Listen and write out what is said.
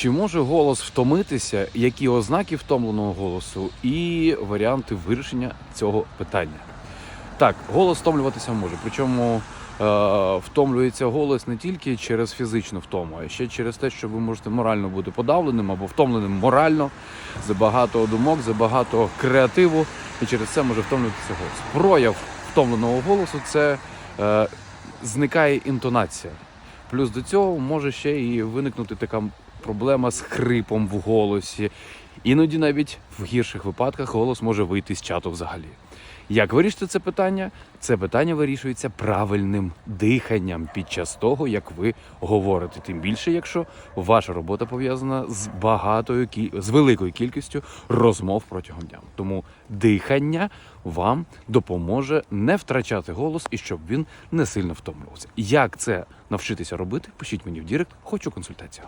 Чи може голос втомитися? Які ознаки втомленого голосу і варіанти вирішення цього питання? Так, голос втомлюватися може. Причому е, втомлюється голос не тільки через фізичну втому, а ще через те, що ви можете морально бути подавленим або втомленим морально, забагато думок, забагато креативу, і через це може втомлюватися голос. Прояв втомленого голосу це е, зникає інтонація. Плюс до цього може ще і виникнути така проблема з хрипом в голосі. Іноді навіть в гірших випадках голос може вийти з чату взагалі. Як вирішити це питання? Це питання вирішується правильним диханням під час того, як ви говорите. Тим більше, якщо ваша робота пов'язана з багатою з великою кількістю розмов протягом дня. Тому дихання вам допоможе не втрачати голос і щоб він не сильно втомлювався. Як це навчитися робити? Пишіть мені в Дірект, хочу консультацію.